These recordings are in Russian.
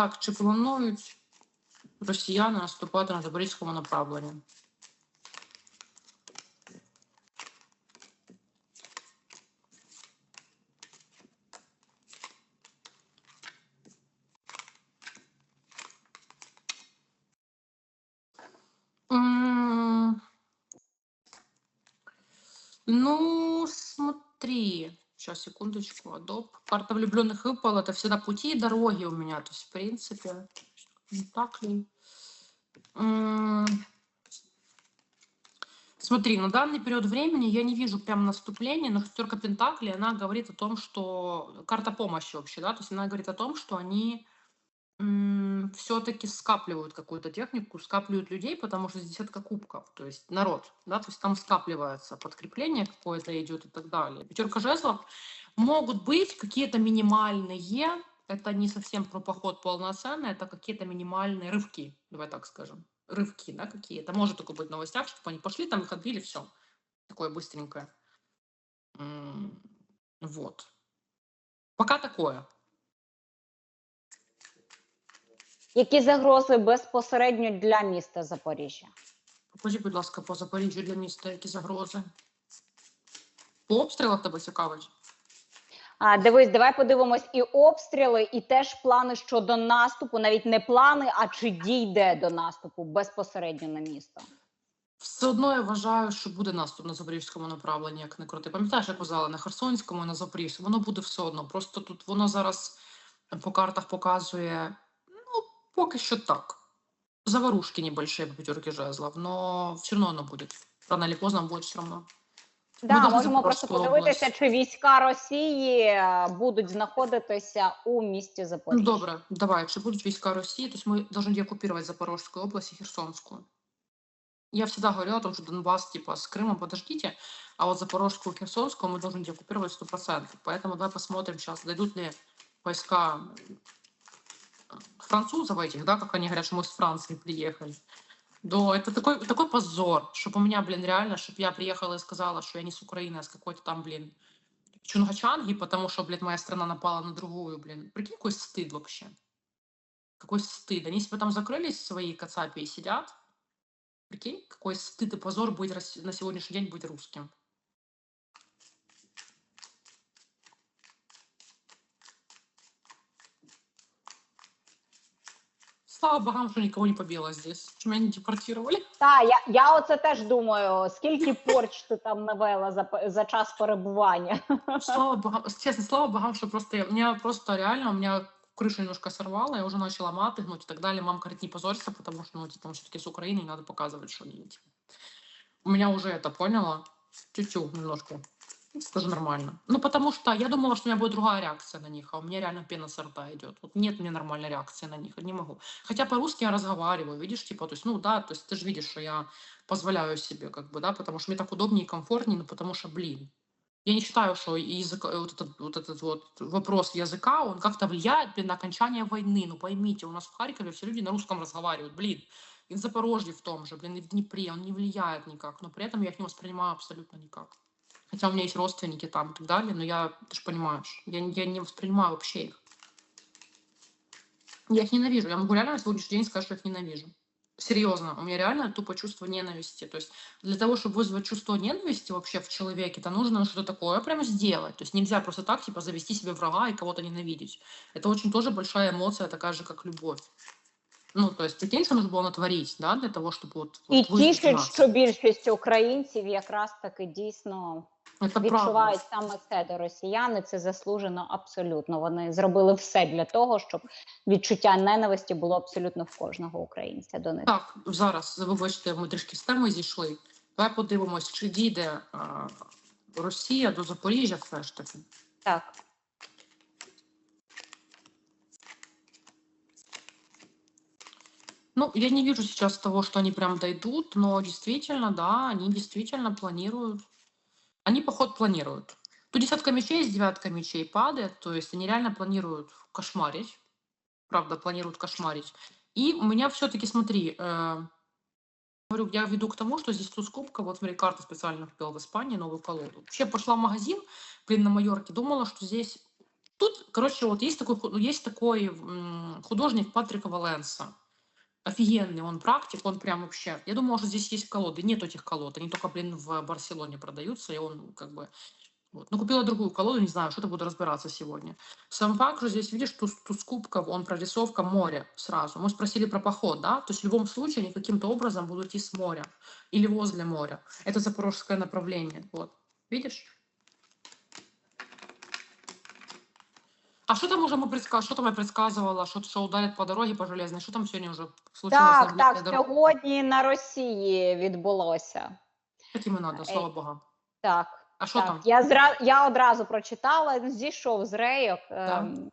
Так, чи планують росіяни наступати на Запорізькому направленні? Ну. Сейчас, секундочку. Адоп. Карта влюбленных выпала. Это всегда пути и дороги у меня. То есть, в принципе, не так ли? Смотри, на данный период времени я не вижу прям наступления, но шестерка Пентаклей, она говорит о том, что карта помощи вообще, да, то есть она говорит о том, что они все-таки скапливают какую-то технику, скапливают людей, потому что десятка кубков, то есть народ, да, то есть там скапливается подкрепление какое-то идет и так далее. Пятерка жезлов могут быть какие-то минимальные, это не совсем про поход полноценный, это какие-то минимальные рывки, давай так скажем, рывки, да, какие-то. Может такое быть в новостях, чтобы они пошли, там их отбили, все, такое быстренькое. Вот. Пока такое. Які загрози безпосередньо для міста Запоріжжя? Покажіть, будь ласка, по Запоріжжю для міста які загрози. По обстрілах тебе цікавить? А, дивись, давай подивимось і обстріли, і теж плани щодо наступу, навіть не плани, а чи дійде до наступу безпосередньо на місто. Все одно я вважаю, що буде наступ на запорізькому направленні, як не крути. Пам'ятаєш, як казали, на Херсонському на Запорізькому, воно буде все одно. Просто тут воно зараз по картах показує, ну, поки що так. Заварушки небольшие по пятерке жезлов, но все равно оно будет. Рано или поздно будет все равно. Да, Ми дуже можемо просто Запорізьку подивитися, область. чи війська Росії е, будуть знаходитися у місті Ну, Запоріжжя. добре, давай, чи будут войска России, то есть мы должны деоккупировать Запорожскую область и Херсонскую. Я всегда говорила о том, что Донбасс, типа, с Крымом подождите, а вот Запорожскую и Херсонскую мы должны деоккупировать 100%. Поэтому давай посмотрим сейчас, дойдут ли войска э, французов этих, да, как они говорят, что мы с Франции приехали. Да, это такой, такой позор, чтобы у меня, блин, реально, чтобы я приехала и сказала, что я не с Украины, а с какой-то там, блин, Чунгачанги, потому что, блядь, моя страна напала на другую, блин. Прикинь, какой стыд вообще. Какой стыд. Они себе там закрылись в своей кацапе и сидят. Прикинь, какой стыд и позор быть на сегодняшний день быть русским. Слава богам, что никого не побило здесь, что меня не депортировали. Та я, я оце теж думаю, скільки порч ти там навела за, п- за час перебування. Слава богам, честно, слава богам, что просто я, меня просто реально, у меня крышу немножко сорвало, я уже начала маты гнуть и так далее. Мама говорит, не позорься, потому что, ну, типа, все-таки с Украины, и надо показывать, что они, типа. У меня уже это поняла, тю-тю, немножко. Скажу нормально. Ну, потому что я думала, что у меня будет другая реакция на них, а у меня реально пена с рта идет. Вот нет у меня нормальной реакции на них, не могу. Хотя по-русски я разговариваю, видишь, типа, то есть, ну да, то есть ты же видишь, что я позволяю себе, как бы, да, потому что мне так удобнее и комфортнее, ну, потому что, блин, я не считаю, что язык, э, вот, этот, вот этот вот вопрос языка, он как-то влияет блин, на окончание войны. Ну поймите, у нас в Харькове все люди на русском разговаривают, блин. И в Запорожье в том же, блин, и в Днепре, он не влияет никак. Но при этом я их не воспринимаю абсолютно никак. Хотя у меня есть родственники там и так далее, но я, ты же понимаешь, я, я не воспринимаю вообще их. Я их ненавижу. Я могу реально на сегодняшний день сказать, что я их ненавижу. Серьезно, у меня реально тупо чувство ненависти. То есть для того, чтобы вызвать чувство ненависти вообще в человеке, это нужно что-то такое прям сделать. То есть нельзя просто так, типа, завести себе врага и кого-то ненавидеть. Это очень тоже большая эмоция, такая же, как любовь. Ну, то есть прикинь, что нужно было натворить, да, для того, чтобы вот, І вот вызвать у тішить, нас. що більшість українців якраз таки дійсно Это правда. відчувають саме це до росіян, і це заслужено абсолютно. Вони зробили все для того, щоб відчуття ненависті було абсолютно в кожного українця до них. Так, зараз, вибачте, ми трішки з теми зійшли. Давай подивимось, чи дійде а, Росія до Запоріжжя все ж таки. Так. Ну, я не вижу сейчас того, что они прям дойдут, но действительно, да, они действительно планируют. Они поход планируют. Тут десятка мечей с девятка мечей падает, то есть они реально планируют кошмарить. Правда, планируют кошмарить. И у меня все-таки, смотри, э, говорю, я веду к тому, что здесь туз кубка, вот смотри, карта специально купила в Испании, новую колоду. Вообще пошла в магазин, блин, на Майорке, думала, что здесь Тут, короче, вот есть такой, есть такой художник Патрика Валенса. Офигенный он практик, он прям вообще... Я думала, что здесь есть колоды. Нет этих колод, они только, блин, в Барселоне продаются, и он как бы... Вот. Ну, купила другую колоду, не знаю, что-то буду разбираться сегодня. Сам факт, что здесь, видишь, туз, туз кубков, он прорисовка моря сразу. Мы спросили про поход, да? То есть в любом случае они каким-то образом будут идти с моря или возле моря. Это запорожское направление, вот. Видишь? А что там уже мы предсказывали? Что там я предсказывала? Что, что ударят по дороге, по железной? Что там сегодня уже случилось? на Так, так, железній дорозі? сьогодні на Росії відбулося. Так і надо, слава Богу. Так, А що так. там? Я зра... я одразу прочитала, зійшов з рейок Так. ем,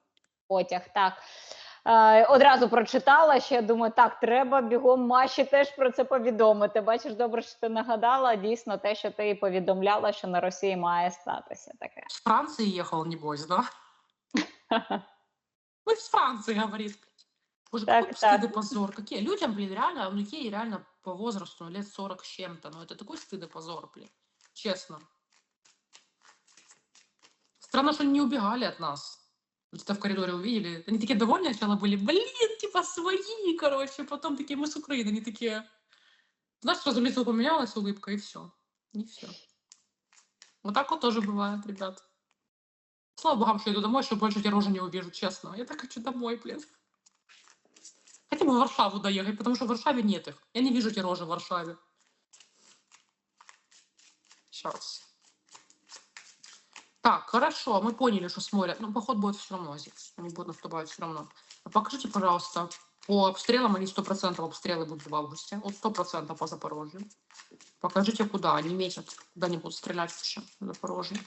потяг, так. Е, одразу прочитала, ще думаю, так, треба бігом Маші теж про це повідомити. Бачиш, добре, що ти нагадала дійсно те, що ти і повідомляла, що на Росії має статися таке. С Франции ехал, небось, да? Ну, из Франции, говорит. Боже, Так, какой так. стыд и позор. Какие людям, блин, реально, ну, ей реально по возрасту ну, лет 40 с чем-то. Ну, это такой стыд и позор, блин. Честно. Странно, что они не убегали от нас. Где-то в коридоре увидели. Они такие довольные сначала были. Блин, типа свои, короче. Потом такие, мы с Украины. Они такие... Знаешь, сразу лицо поменялось, улыбка, и все. И все. Вот так вот тоже бывает, ребят. Слава богам, что иду домой, что больше эти рожи не увижу, честно. Я так хочу домой, блин. Хотя бы в Варшаву доехать, потому что в Варшаве нет их. Я не вижу эти рожи в Варшаве. Сейчас. Так, хорошо, мы поняли, что с моря. Ну, поход будет все равно здесь. Они будут наступать все равно. А покажите, пожалуйста, по обстрелам они 100% обстрелы будут в августе. Вот 100% по Запорожью. Покажите, куда они метят, куда они будут стрелять вообще в Запорожье.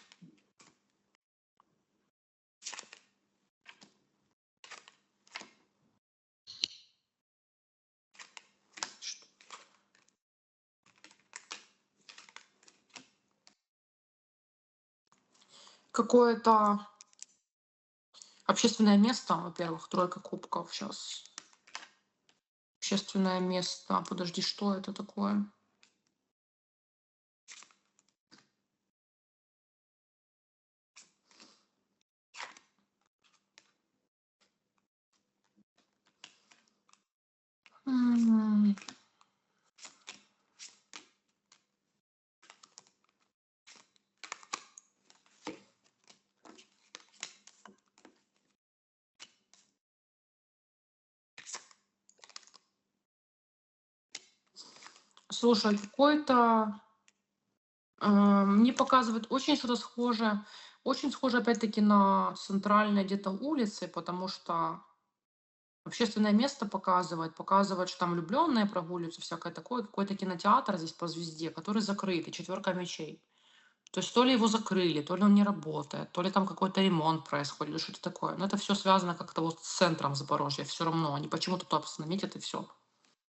Какое-то общественное место, во-первых, тройка кубков сейчас. Общественное место. Подожди, что это такое? Слушай, какой-то э, мне показывает очень что-то схожее, очень схоже опять-таки на центральной где-то улицы, потому что общественное место показывает, показывает, что там влюбленные прогуливаются, всякое такое, какой-то кинотеатр здесь по звезде, который закрытый, четверка мечей. То есть то ли его закрыли, то ли он не работает, то ли там какой-то ремонт происходит, или что-то такое. Но это все связано как-то вот с центром Запорожья, все равно. Они почему-то туда наметят и все.